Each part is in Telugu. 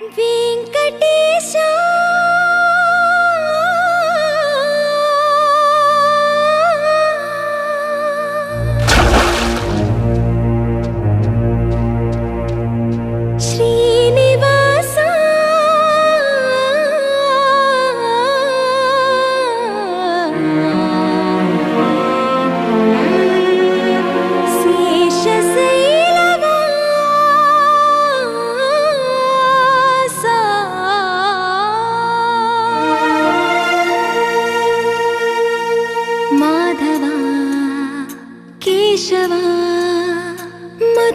వెంకటేశ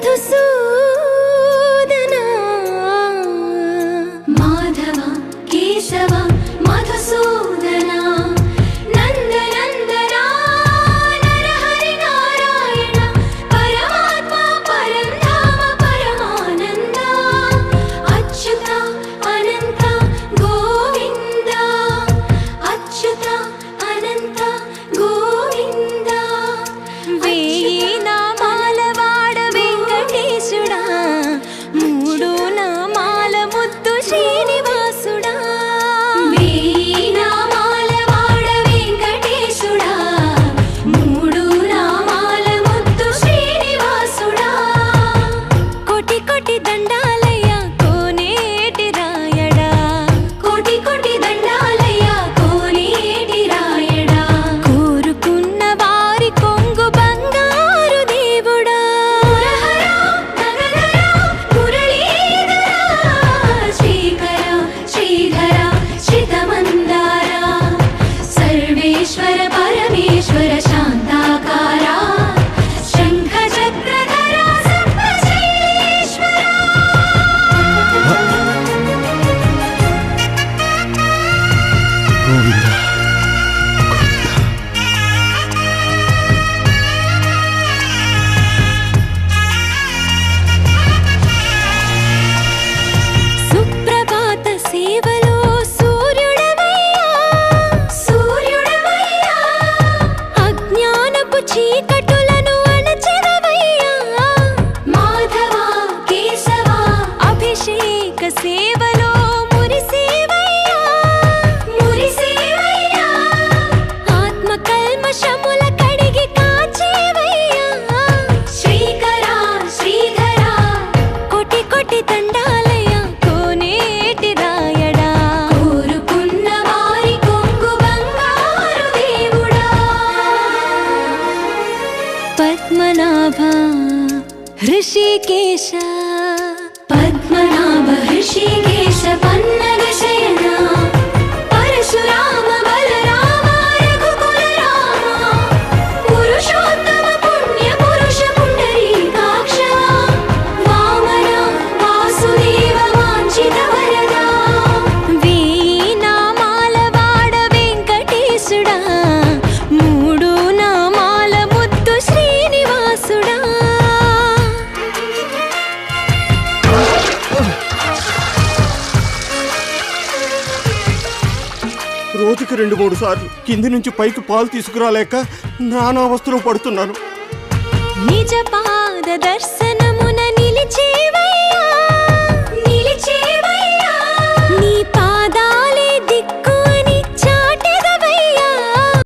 投诉 पद्मनाभा ऋषिकेशा। రోజుకి రెండు మూడు సార్లు కింది నుంచి పైకి పాలు తీసుకురాలేక నానావస్థలు పడుతున్నాను. నిజ పాద దర్శనమున నిలిచే